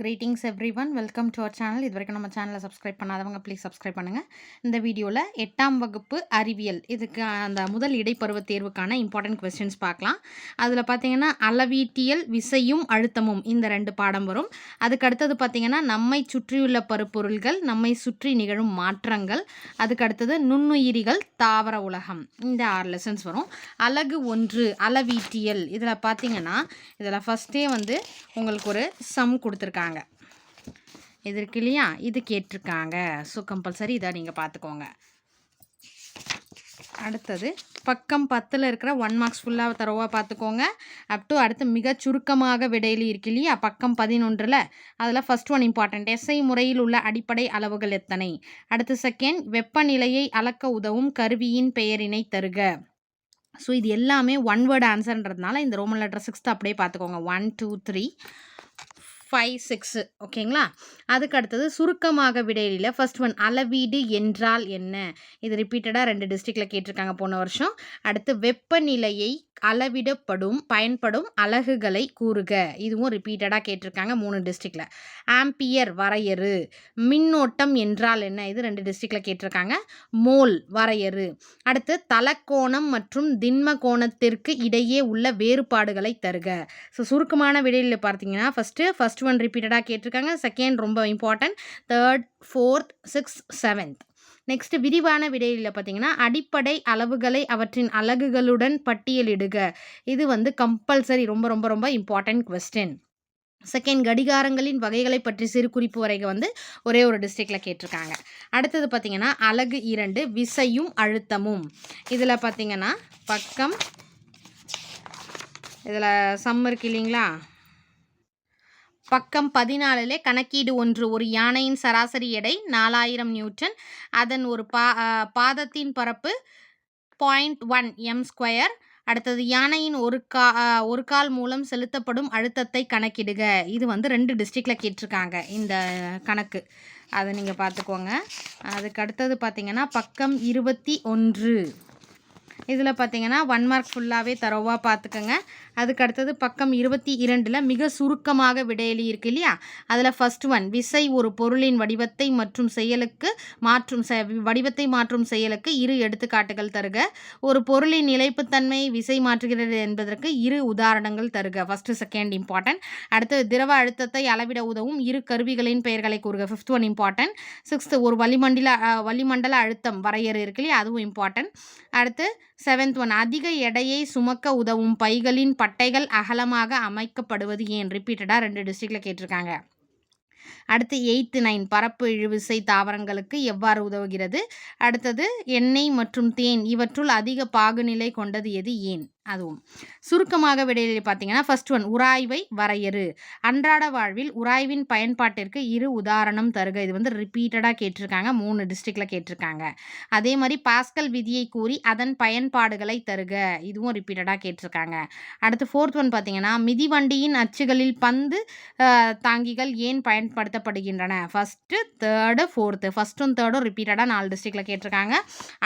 Greetings everyone welcome to our channel இது வரைக்கும் நம்ம சேனலை சப்ஸ்கிரைப் பண்ணாதவங்க ப்ளீஸ் சப்ஸ்கிரைப் பண்ணுங்கள் இந்த வீடியோவில் எட்டாம் வகுப்பு அறிவியல் இதுக்கு அந்த முதல் இடைப்பருவ தேர்வுக்கான இம்பார்ட்டன்ட் கொஸ்டின்ஸ் பார்க்கலாம். அதில் பார்த்தீங்கன்னா அளவீட்டியல் விசையும் அழுத்தமும் இந்த ரெண்டு பாடம் வரும். அதுக்கு அடுத்தது பார்த்தீங்கன்னா நம்மை சுற்றியுள்ள பருப்பொருள்கள் நம்மை சுற்றி நிகழும் மாற்றங்கள். அதுக்கு அடுத்தது நுண்ணுயிரிகள் தாவர உலகம். இந்த ஆறு லெசன்ஸ் வரும். அலகு ஒன்று அளவீட்டியல். இதில் பார்த்தீங்கன்னா இதில் ஃபஸ்ட்டே வந்து உங்களுக்கு ஒரு சம் கொடுத்துருக்காங்க. இது இருக்கு இல்லையா? இது கேட்டிருக்காங்க. ஸோ கம்பல்சரி இதை நீங்கள் பார்த்துக்கோங்க. அடுத்தது பக்கம் பத்தில் இருக்கிற ஒன் மார்க்ஸ் ஃபுல்லாக தரவாக பார்த்துக்கோங்க. அப் டு அடுத்து மிக சுருக்கமாக விடையிலி இருக்கு இல்லையா? பக்கம் பதினொன்றில். அதில் ஃபஸ்ட் ஒன் இம்பார்ட்டன்ட் எஸ்ஐ முறையில் உள்ள அடிப்படை அளவுகள் எத்தனை? அடுத்து செகண்ட் வெப்பநிலையை அளக்க உதவும் கருவியின் பெயரினை தருக. ஸோ இது எல்லாமே ஒன் வேர்டு ஆன்சர்ன்றதுனால இந்த ரோமன் லெட்டர் சிக்ஸ்த்து அப்படியே பார்த்துக்கோங்க. One two three five six ஓகேங்களா? அதுக்கு அடுத்தது சுருக்கமாக விடையில ஃபர்ஸ்ட் ஒன் அளவீடு என்றால் என்ன? இது ரிப்பீட்டடாக ரெண்டு டிஸ்ட்ரிக்டில் கேட்டிருக்காங்க போன வருஷம். அடுத்து வெப்பநிலையை அளவிடப்படும் பயன்படும் அலகுகளை கூறுக. இதுவும் ரிப்பீட்டடாக கேட்டிருக்காங்க மூணு டிஸ்ட்ரிக்டில் ஆம்பியர் வரையறு. மின்னோட்டம் என்றால் என்ன? இது ரெண்டு டிஸ்ட்ரிக்டில் கேட்டிருக்காங்க. மோல் வரையறு. அடுத்து தலக்கோணம் மற்றும் திண்ம கோணத்திற்கு இடையே உள்ள வேறுபாடுகளை தருக. ஸோ சுருக்கமான விடையில் பார்த்தீங்கன்னா ஃபஸ்ட்டு ஃபஸ்ட் ஒன் ரிப்பீட்டடாக கேட்டிருக்காங்க. செகண்ட் ரொம்ப important third fourth six seventh next விரிவான விடையில் பார்த்தீங்கன்னா அடிப்படை அளவுகளை அவற்றின் அலகுகளுடன் பட்டியலிடுக. இது வந்து கம்பல்சரி ரொம்ப ரொம்ப ரொம்ப இம்பார்ட்டன்ட் கொஸ்டின் செகண்ட் கடிகாரங்களின் வகைகளை பற்றி சிறு குறிப்பு வரைக வந்து ஒரே ஒரு டிஸ்ட்ரிக்டில் கேட்டிருக்காங்க. அடுத்தது பார்த்திங்கன்னா அலகு இரண்டு விசையும் அழுத்தமும். இதில் பார்த்திங்கன்னா பக்கம் இதில் சம் இருக்கு இல்லைங்களா? பக்கம் பதினாலிலே கணக்கீடு ஒன்று. ஒரு யானையின் சராசரி எடை நாலாயிரம் நியூட்டன். அதன் ஒரு பா பாதத்தின் பரப்பு பாயிண்ட் ஒன் எம் ஸ்கொயர். அடுத்தது யானையின் ஒரு கா ஒரு கால் மூலம் செலுத்தப்படும் அழுத்தத்தை கணக்கிடுக. இது வந்து ரெண்டு டிஸ்ட்ரிக்டில் கேட்டிருக்காங்க இந்த கணக்கு. அதை நீங்கள் பார்த்துக்கோங்க. அதுக்கு அடுத்தது பார்த்திங்கன்னா பக்கம் இருபத்தி ஒன்று. இதில் பார்த்தீங்கன்னா ஒன் மார்க் ஃபுல்லாகவே தரோவாக பார்த்துக்கோங்க. அதுக்கு அடுத்தது பக்கம் இருபத்தி இரண்டில் மிக சுருக்கமாக விடையெளி இருக்கு இல்லையா? அதில் ஃபஸ்ட் ஒன் விசை ஒரு பொருளின் வடிவத்தை மற்றும் செயலுக்கு மாற்றும் செ வடிவத்தை மாற்றும் செயலுக்கு இரு எடுத்துக்காட்டுகள் தருக. ஒரு பொருளின் நிலைப்புத்தன்மை விசை மாற்றுகிறது என்பதற்கு இரு உதாரணங்கள் தருக. ஃபஸ்ட்டு செகண்ட் இம்பார்ட்டன்ட் அடுத்தது திரவ அழுத்தத்தை அளவிட உதவும் இரு கருவிகளின் பெயர்களை கூறுக. ஃபிஃப்த் ஒன் இம்பார்ட்டன்ட் சிக்ஸ்த்து ஒரு வளிமண்டல வளிமண்டல அழுத்தம் வரையறு இருக்கு இல்லையா? அதுவும் இம்பார்ட்டன்ட் அடுத்து செவன்த் ஒன் அதிக எடையை சுமக்க உதவும் பைகளின் பட்டைகள் அகலமாக அமைக்கப்படுவது ஏன்? ரிப்பீட்டடாக ரெண்டு டிஸ்ட்ரிக்டில் கேட்டிருக்காங்க. அடுத்து எயித்து நைன் பரப்பு இழுவிசை தாவரங்களுக்கு எவ்வாறு உதவுகிறது? அடுத்தது எண்ணெய் மற்றும் தேன் இவற்றுள் அதிக பாகுநிலை கொண்டது எது ஏன்? அதுவும். சுருக்கமாக விடையில் பார்த்தீங்கன்னா ஃபர்ஸ்ட் ஒன் உராய்வை வரையறு. அன்றாட வாழ்வில் உராய்வின் பயன்பாட்டிற்கு இரு உதாரணம் தருக. இது வந்து ரிப்பீட்டடாக கேட்டிருக்காங்க மூணு டிஸ்ட்ரிக்டில் கேட்டிருக்காங்க. அதே மாதிரி பாஸ்கல் விதியை கூறி அதன் பயன்பாடுகளை தருக. இதுவும் ரிப்பீட்டடாக கேட்டிருக்காங்க. அடுத்து ஃபோர்த் ஒன் பார்த்தீங்கன்னா மிதிவண்டியின் அச்சுகளில் பந்து தாங்கிகள் ஏன் பயன்படுத்தப்படுகின்றன? ஃபஸ்ட்டு தேர்டு ஃபோர்த்து ஃபஸ்ட்டும் தேர்டும் ரிப்பீட்டடாக நாலு டிஸ்ட்ரிக்டில் கேட்டிருக்காங்க.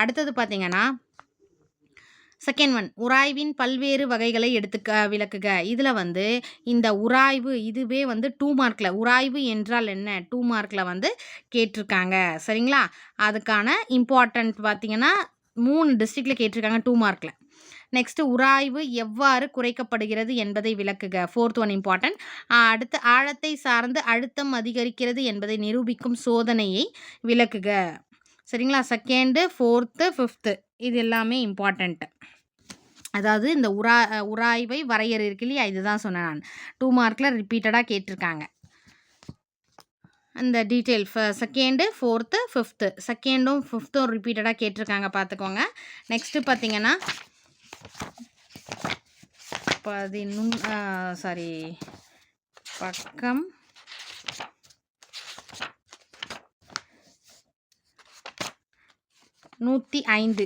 அடுத்தது பார்த்தீங்கன்னா செகண்ட் ஒன் உராய்வின் பல்வேறு வகைகளை எடுத்துக்க விளக்குக. இதில் வந்து இந்த உராய்வு இதுவே வந்து டூ மார்க்கில் உராய்வு என்றால் என்ன? டூ மார்க்கில் வந்து கேட்டிருக்காங்க. சரிங்களா? அதுக்கான இம்பார்ட்டன்ட் பார்த்தீங்கன்னா மூணு டிஸ்ட்ரிக்டில் கேட்டிருக்காங்க டூ மார்க்கில் நெக்ஸ்ட்டு உராய்வு எவ்வாறு குறைக்கப்படுகிறது என்பதை விளக்குக. ஃபோர்த் ஒன் இம்பார்ட்டன்ட் அடுத்து ஆழத்தை சார்ந்து அழுத்தம் அதிகரிக்கிறது என்பதை நிரூபிக்கும் சோதனையை விளக்குக. சரிங்களா? செகண்டு ஃபோர்த்து ஃபிஃப்த்து இது எல்லாமே இம்பார்ட்டண்ட்டு அதாவது இந்த உரா உராய்வை வரையறு இருக்கு இல்லையா? இதுதான் சொன்னேன் நான். டூ மார்க்கில் ரிப்பீட்டடாக கேட்டிருக்காங்க. அந்த டீட்டெயில் ஃப செகண்டு ஃபோர்த்து ஃபிஃப்த்து செகண்டும் ஃபிஃப்த்தும் ரிப்பீட்டடாக கேட்டிருக்காங்க பார்த்துக்கோங்க. நெக்ஸ்ட்டு பார்த்தீங்கன்னா பதினொன்று சாரி பக்கம் நூற்றி ஐந்து.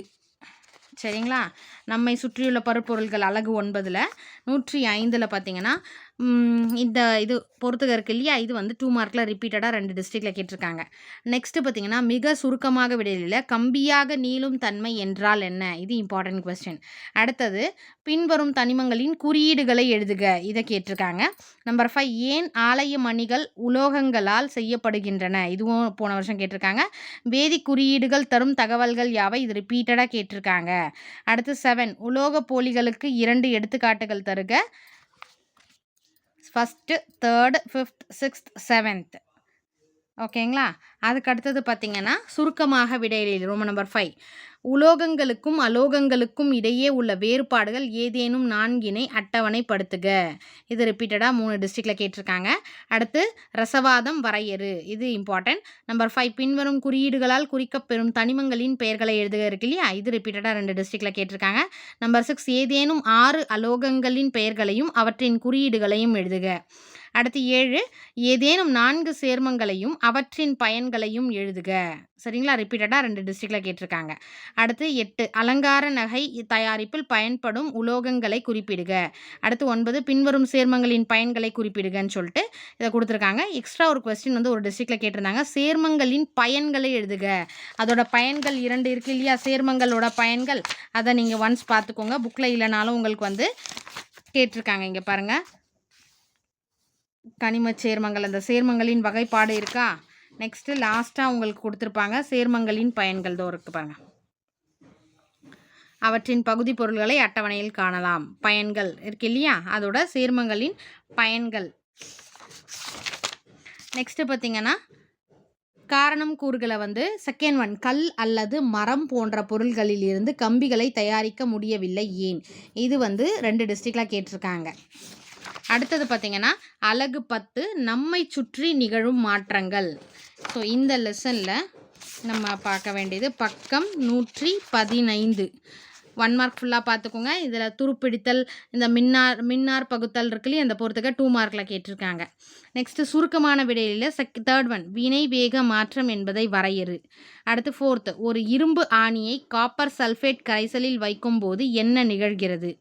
சரிங்களா? நம்மை சுற்றியுள்ள பருப்பொருள்கள் அழகு ஒன்பதில் நூற்றி ஐந்தில் பார்த்தீங்கன்னா இந்த இது பொறுத்துக இருக்கு இல்லையா? இது வந்து டூ மார்க்கில் ரிப்பீட்டடாக ரெண்டு டிஸ்ட்ரிக்டில் கேட்டிருக்காங்க. நெக்ஸ்ட்டு பார்த்தீங்கன்னா மிக சுருக்கமாக விடையில கம்பியாக நீளும் தன்மை என்றால் என்ன? இது இம்பார்ட்டன்ட் கொஸ்டின் அடுத்தது பின்வரும் தனிமங்களின் குறியீடுகளை எழுதுக. இதை கேட்டிருக்காங்க. நம்பர் ஃபைவ் ஏன் ஆலய மணிகள் உலோகங்களால் செய்யப்படுகின்றன? இதுவும் போன வருஷம் கேட்டிருக்காங்க. வேதி குறியீடுகள் தரும் தகவல்கள் யாவை? இது ரிப்பீட்டடாக கேட்டிருக்காங்க. அடுத்து செவன் உலோக போலிகளுக்கு இரண்டு எடுத்துக்காட்டுகள் தருக. First third fifth sixth seventh ஓகேங்களா? அதுக்கு அடுத்தது பார்த்தீங்கன்னா சுருக்கமாக விடையிலில் ரோம நம்பர் ஃபைவ் உலோகங்களுக்கும் அலோகங்களுக்கும் இடையே உள்ள வேறுபாடுகள் ஏதேனும் நான்கினை அட்டவணைப்படுத்துக. இது ரிப்பீட்டடாக மூணு டிஸ்ட்ரிக்டில் கேட்டிருக்காங்க. அடுத்து ரசவாதம் வரையறு. இது இம்பார்ட்டன்ட் நம்பர் ஃபைவ் பின்வரும் குறியீடுகளால் குறிக்கப்பெறும் தனிமங்களின் பெயர்களை எழுதுக இருக்கு இல்லையா? இது ரிப்பீட்டடாக ரெண்டு டிஸ்ட்ரிக்டில் கேட்டிருக்காங்க. நம்பர் சிக்ஸ் ஏதேனும் ஆறு அலோகங்களின் பெயர்களையும் அவற்றின் குறியீடுகளையும் எழுதுக. அடுத்து ஏழு ஏதேனும் நான்கு சேர்மங்களையும் அவற்றின் பயன்களையும் எழுதுக. சரிங்களா? ரிப்பீட்டடாக ரெண்டு டிஸ்ட்ரிக்டில் கேட்டிருக்காங்க. அடுத்து எட்டு அலங்கார நகை தயாரிப்பில் பயன்படும் உலோகங்களை குறிப்பிடுக. அடுத்து ஒன்பது பின்வரும் சேர்மங்களின் பயன்களை குறிப்பிடுகன்னு சொல்லிட்டு இதை கொடுத்துருக்காங்க. எக்ஸ்ட்ரா ஒரு கொஸ்டின் வந்து ஒரு டிஸ்ட்ரிக்டில் கேட்டிருந்தாங்க. சேர்மங்களின் பயன்களை எழுதுக. அதோட பயன்கள் இரண்டு இருக்கு இல்லையா? சேர்மங்களோட பயன்கள். அதை நீங்கள் ஒன்ஸ் பார்த்துக்கோங்க. புக்கில் இல்லைனாலும் உங்களுக்கு வந்து கேட்டிருக்காங்க இங்கே பாருங்கள் கனிமச் சேர்மங்கள் அந்த சேர்மங்களின் வகைப்பாடு இருக்கா? நெக்ஸ்ட்டு லாஸ்ட்டாக உங்களுக்கு கொடுத்துருப்பாங்க. சேர்மங்களின் பயன்கள் தோ இருக்கு பாருங்கள் அவற்றின் பகுதி பொருள்களை அட்டவணையில் காணலாம். பயன்கள் இருக்கு இல்லையா? அதோட சேர்மங்களின் பயன்கள். நெக்ஸ்ட்டு பார்த்தீங்கன்னா காரணம் கூறுகளை வந்து செகண்ட் ஒன் கல் அல்லது மரம் போன்ற பொருள்களில் இருந்து கம்பிகளை தயாரிக்க முடியவில்லை. ஏன்? இது வந்து ரெண்டு டிஸ்ட்ரிக்டில் கேட்டிருக்காங்க. அடுத்தது பார்த்திங்கன்னா அழகு பத்து நம்மை சுற்றி நிகழும் மாற்றங்கள். ஸோ இந்த லெசனில் நம்ம பார்க்க வேண்டியது பக்கம் நூற்றி பதினைந்து. ஒன் மார்க் ஃபுல்லாக பார்த்துக்கோங்க இதில் துருப்பிடித்தல் இந்த மின்னார் மின்னார் பகுத்தல் இருக்குல்லையே அந்த பொறுத்துக்க டூ மார்க்கில் கேட்டிருக்காங்க. நெக்ஸ்ட்டு சுருக்கமான விடையில் செக் தேர்ட் ஒன் வினை வேக மாற்றம் என்பதை வரையறு. அடுத்து ஃபோர்த்து ஒரு இரும்பு ஆணியை காப்பர் சல்ஃபேட் கரைசலில் வைக்கும்போது என்ன நிகழ்கிறது?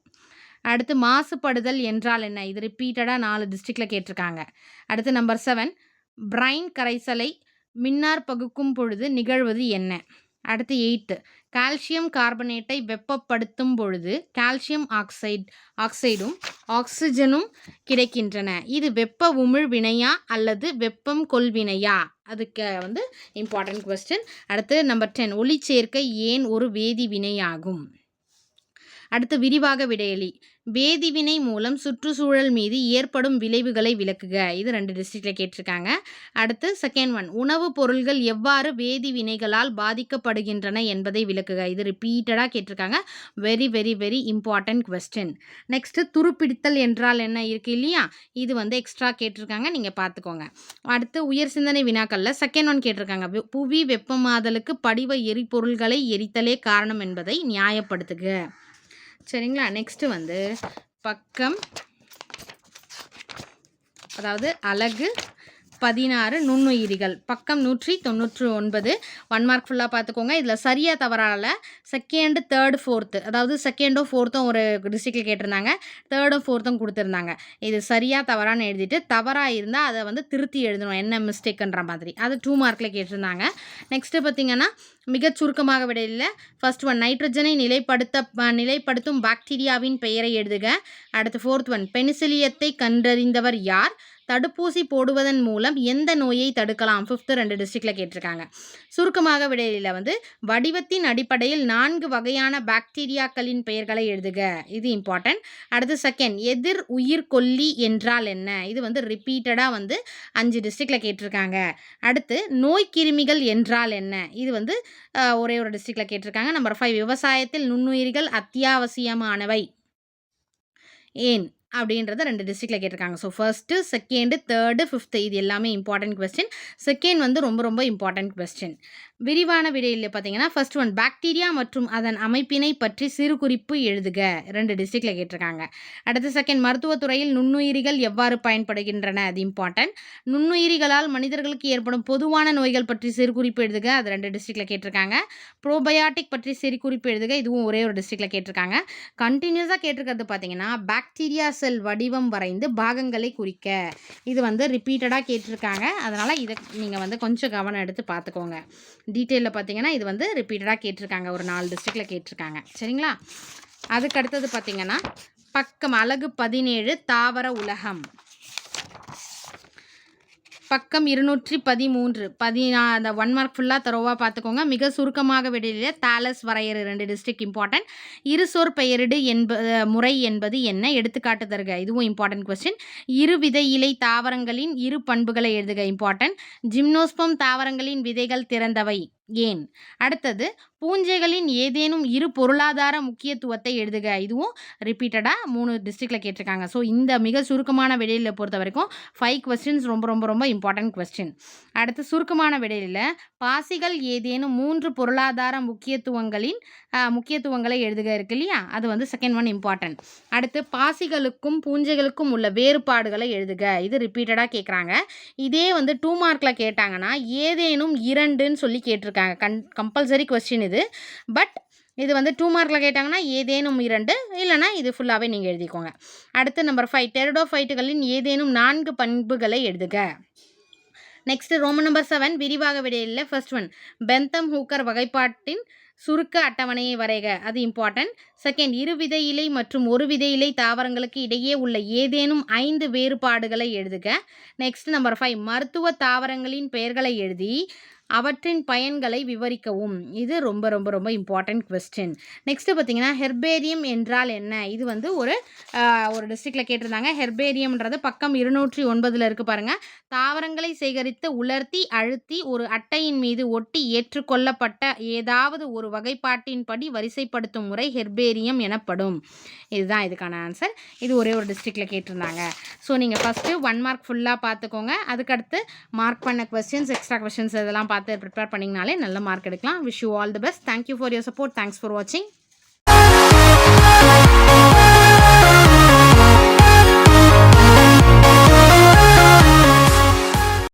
அடுத்து மாசுபடுதல் என்றால் என்ன? இது ரிப்பீட்டடாக நாலு டிஸ்ட்ரிக்டில் கேட்டிருக்காங்க. அடுத்து நம்பர் செவன் பிரைன் கரைசலை மின்னார் பகுக்கும் பொழுது நிகழ்வது என்ன? அடுத்து எயித்து கால்சியம் கார்பனேட்டை வெப்பப்படுத்தும் பொழுது கால்சியம் ஆக்சைடு ஆக்சைடும் ஆக்சிஜனும் கிடைக்கின்றன. இது வெப்ப உமிழ் வினையா அல்லது வெப்பம் கொள்வினையா? அதுக்கு வந்து இம்பார்ட்டன்ட் கொஸ்டின் அடுத்து நம்பர் டென் ஒளிச்சேர்க்கை ஏன் ஒரு வேதி வினையாகும் அடுத்து விரிவாக விடையளி வேதிவினை மூலம் சுற்றுச்சூழல் மீது ஏற்படும் விளைவுகளை விளக்குக. இது ரெண்டு டிஸ்ட்ரிக்டில் கேட்டிருக்காங்க. அடுத்து செகண்ட் ஒன் உணவுப் பொருள்கள் எவ்வாறு வேதி வினைகளால் பாதிக்கப்படுகின்றன என்பதை விளக்குக. இது ரிப்பீட்டடாக கேட்டிருக்காங்க. Very very very important question next துருப்பிடித்தல் என்றால் என்ன இருக்குது இல்லையா? இது வந்து எக்ஸ்ட்ரா கேட்டிருக்காங்க. நீங்கள் பார்த்துக்கோங்க. அடுத்து உயர் சிந்தனை வினாக்களில் செகண்ட் ஒன் கேட்டிருக்காங்க. வெ- புவி வெப்பமாதலுக்கு படிவ எரிபொருள்களை எரித்தலே காரணம் என்பதை நியாயப்படுத்துக. சரிங்களா? நெக்ஸ்ட்டு வந்து பக்கம் அதாவது அலகு பதினாறு நுண்ணுயிரிகள். பக்கம் நூற்றி தொண்ணூற்று ஒன்பது. ஒன் மார்க் ஃபுல்லாக பார்த்துக்கோங்க இதில் சரியாக தவறால செகண்டு தேர்டு ஃபோர்த்து அதாவது செகண்டும் ஃபோர்த்தும் ஒரு டிஸ்ட்ரிக்டில் கேட்டிருந்தாங்க. தேர்டும் ஃபோர்த்தும் கொடுத்துருந்தாங்க. இது சரியாக தவறான்னு எழுதிட்டு தவறாக இருந்தால் அதை வந்து திருத்தி எழுதணும். என்ன மிஸ்டேக்குன்ற மாதிரி. அது டூ மார்க்கில் கேட்டிருந்தாங்க. நெக்ஸ்ட்டு பார்த்தீங்கன்னா மிகச் சுருக்கமாக விடையில் ஃபஸ்ட் ஒன் நைட்ரஜனை நிலைப்படுத்த ப- நிலைப்படுத்தும் பாக்டீரியாவின் பெயரை எழுதுக. அடுத்து ஃபோர்த் ஒன் பெனிசிலியத்தை கண்டறிந்தவர் யார்? தடுப்பூசி போடுவதன் மூலம் எந்த நோயை தடுக்கலாம்? ஃபிஃப்த்து ரெண்டு டிஸ்ட்ரிக்டில் கேட்டிருக்காங்க. சுருக்கமாக விடையில வந்து வடிவத்தின் அடிப்படையில் நான்கு வகையான பாக்டீரியாக்களின் பெயர்களை எழுதுக. இது இம்பார்ட்டன்ட் அடுத்து செகண்ட் எதிர் உயிர்கொல்லி என்றால் என்ன? இது வந்து ரிப்பீட்டடாக வந்து அஞ்சு டிஸ்ட்ரிக்டில் கேட்டிருக்காங்க. அடுத்து நோய் கிருமிகள் என்றால் என்ன? இது வந்து ஒரே ஒரு டிஸ்ட்ரிக்டில் கேட்டிருக்காங்க. நம்பர் ஃபைவ் விவசாயத்தில் நுண்ணுயிரிகள் அத்தியாவசியமானவை. ஏன்? அப்படின்றத ரெண்டு டிஸ்ட்ரிக்டில் கேட்டிருக்காங்க. So first second third fifth இது எல்லாமே இம்பார்ட்டன்ட் கொஸ்டின் செகண்ட் வந்து ரொம்ப ரொம்ப இம்பார்ட்டன்ட் கொஸ்டின் விரிவான விடையில் பார்த்தீங்கன்னா ஃபர்ஸ்ட் ஒன் பாக்டீரியா மற்றும் அதன் அமைப்பினை பற்றி சிறு குறிப்பு எழுதுக. ரெண்டு டிஸ்ட்ரிக்டில் கேட்டிருக்காங்க. அடுத்து செகண்ட் மருத்துவத்துறையில் நுண்ணுயிரிகள் எவ்வாறு பயன்படுகின்றன? அது இம்பார்ட்டன்ட் நுண்ணுயிரிகளால் மனிதர்களுக்கு ஏற்படும் பொதுவான நோய்கள் பற்றி சிறு குறிப்பு எழுதுக. அது ரெண்டு டிஸ்ட்ரிக்டில் கேட்டிருக்காங்க. ப்ரோபயாட்டிக் பற்றி சிறு குறிப்பு எழுதுக. இதுவும் ஒரே ஒரு டிஸ்ட்ரிக்டில் கேட்டிருக்காங்க. கண்டினியூஸாக கேட்டிருக்கிறது பார்த்தீங்கன்னா பாக்டீரியா செல் வடிவம் வரைந்து பாகங்களை குறிக்க. இது வந்து ரிப்பீட்டடாக கேட்டிருக்காங்க. அதனால் இதை நீங்கள் வந்து கொஞ்சம் கவனம் எடுத்து பார்த்துக்கோங்க டீட்டெயிலில் பார்த்தீங்கன்னா இது வந்து ரிப்பீட்டடாக கேட்டிருக்காங்க. ஒரு நாலு டிஸ்ட்ரிக்டில் கேட்டிருக்காங்க. சரிங்களா? அதுக்கு அடுத்தது பார்த்தீங்கன்னா பக்கம் அழகு பதினேழு தாவர உலகம். பக்கம் இருநூற்றி பதிமூன்று. பதினா அந்த ஒன் மார்க் ஃபுல்லாக தரோவாக பார்த்துக்கோங்க. மிக சுருக்கமாக விடையில தாலஸ் வரையறு ரெண்டு டிஸ்ட்ரிக்ட் இம்பார்ட்டன்ட் இரு பெயரிடு என்ப முறை என்பது என்ன? எடுத்துக்காட்டு தருக. இதுவும் இம்பார்ட்டன்ட் கொஸ்டின் இரு விதை இலை தாவரங்களின் இரு பண்புகளை எழுதுக. இம்பார்ட்டன்ட் ஜிம்னோஸ்பம் தாவரங்களின் விதைகள் திறந்தவை. ஏன்? அடுத்தது பூஞ்சைகளின் ஏதேனும் இரு பொருளாதார முக்கியத்துவத்தை எழுதுக. இதுவும் ரிப்பீட்டடாக மூணு டிஸ்ட்ரிக்டில் கேட்டிருக்காங்க. ஸோ இந்த மிக சுருக்கமான விடையில் பொறுத்த வரைக்கும் ஃபைவ் கொஸ்டின்ஸ் ரொம்ப ரொம்ப ரொம்ப இம்பார்ட்டன்ட் கொஸ்டின் அடுத்து சுருக்கமான விடையில் பாசிகள் ஏதேனும் மூன்று பொருளாதார முக்கியத்துவங்களின் முக்கியத்துவங்களை எழுதுக இருக்கு இல்லையா? அது வந்து செகண்ட் ஒன் இம்பார்ட்டன்ட் அடுத்து பாசிகளுக்கும் பூஞ்சைகளுக்கும் உள்ள வேறுபாடுகளை எழுதுக. இது ரிப்பீட்டடாக கேட்குறாங்க இதே வந்து டூ மார்க்கில் கேட்டாங்கன்னா ஏதேனும் இரண்டுன்னு சொல்லி கேட்டிருக்காங்க. கன் கம்பல்சரி கொஸ்டின் இது. பட் இது வந்து டூ மார்க்கில் கேட்டாங்கன்னா ஏதேனும் இரண்டு இல்லைனா இது ஃபுல்லாகவே நீங்கள் எழுதிக்கோங்க. அடுத்து நம்பர் ஃபைவ் டெரடோஃபைட்டுகளின் ஏதேனும் நான்கு பண்புகளை எழுதுக. நெக்ஸ்ட் ரோமன் நம்பர் செவன் விரிவாக விடையில் ஃபர்ஸ்ட் ஒன் பெந்தம் ஹூக்கர் வகைப்பாட்டின் சுருக்க அட்டவணையை வரைக. அது இம்பார்ட்டன்ட் செகண்ட் இரு விதையிலை இலை மற்றும் ஒரு விதையிலை இலை தாவரங்களுக்கு இடையே உள்ள ஏதேனும் ஐந்து வேறுபாடுகளை எழுதுக. நெக்ஸ்ட் நம்பர் ஃபைவ் மருத்துவ தாவரங்களின் பெயர்களை எழுதி அவற்றின் பயன்களை விவரிக்கவும். இது ரொம்ப ரொம்ப ரொம்ப இம்பார்ட்டண்ட் கொஸ்டின் நெக்ஸ்ட்டு பார்த்தீங்கன்னா ஹெர்பேரியம் என்றால் என்ன? இது வந்து ஒரு ஒரு டிஸ்ட்ரிக்டில் கேட்டிருந்தாங்க. ஹெர்பேரியம்ன்றது பக்கம் இருநூற்றி ஒன்பதில் இருக்குது பாருங்கள் தாவரங்களை சேகரித்து உலர்த்தி அழுத்தி ஒரு அட்டையின் மீது ஒட்டி ஏற்றுக்கொள்ளப்பட்ட ஏதாவது ஒரு வகைப்பாட்டின்படி வரிசைப்படுத்தும் முறை ஹெர்பேரியம் எனப்படும். இதுதான் இதுக்கான ஆன்சர் இது ஒரே ஒரு டிஸ்ட்ரிக்டில் கேட்டிருந்தாங்க. ஸோ நீங்கள் ஃபஸ்ட்டு ஒன் மார்க் ஃபுல்லாக பார்த்துக்கோங்க. அதுக்கடுத்து மார்க் பண்ண கொஸ்டின்ஸ் எக்ஸ்ட்ரா கொஸ்டின்ஸ் இதெல்லாம் பார்த்து பார்த்து ப்ரிப்பேர் பண்ணிங்கனாலே நல்ல மார்க் எடுக்கலாம். Wish you all the best thank you for your support thanks for வாட்சிங்